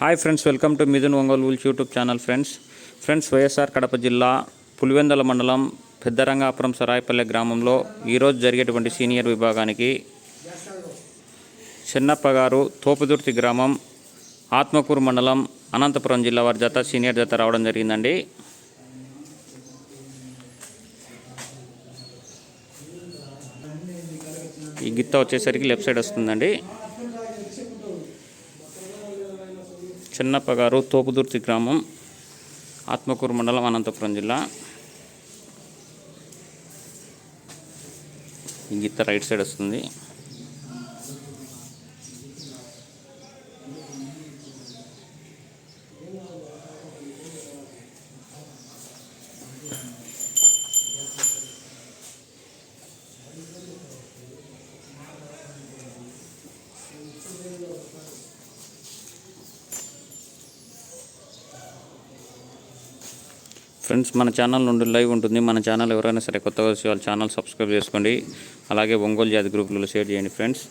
Hi friends welcome to Mithun Ongole bulls YouTube channel friends friends YSR Kadapa జిల్లా పులివెందల మండలం పెద్దరంగాపురం సరాయపల్లె గ్రామంలో ఈరోజు జరిగేటువంటి సీనియర్ విభాగానికి చెన్నప్ప గారు తోపుదుర్తి గ్రామం ఆత్మకూరు మండలం అనంతపురం జిల్లా వారి జత సీనియర్ జత రావడం జరిగిందండి. ఈ గిత్త వచ్చేసరికి లెఫ్ట్ సైడ్ వస్తుందండి. చిన్నప్పగారు తోపుదుర్తి గ్రామం ఆత్మకూరు మండలం అనంతపురం జిల్లా. ఈ గిత్త రైట్ సైడ్ వస్తుంది. ఫ్రెండ్స్ మన ఛానల్ నుండి లైవ్ ఉంటుంది. మన ఛానల్ ఎవరైనా సరే కొత్తగా వచ్చి వాళ్ళ ఛానల్ సబ్స్క్రైబ్ చేసుకోండి. అలాగే ఒంగోలు జాతి గ్రూపులలో షేర్ చేయండి ఫ్రెండ్స్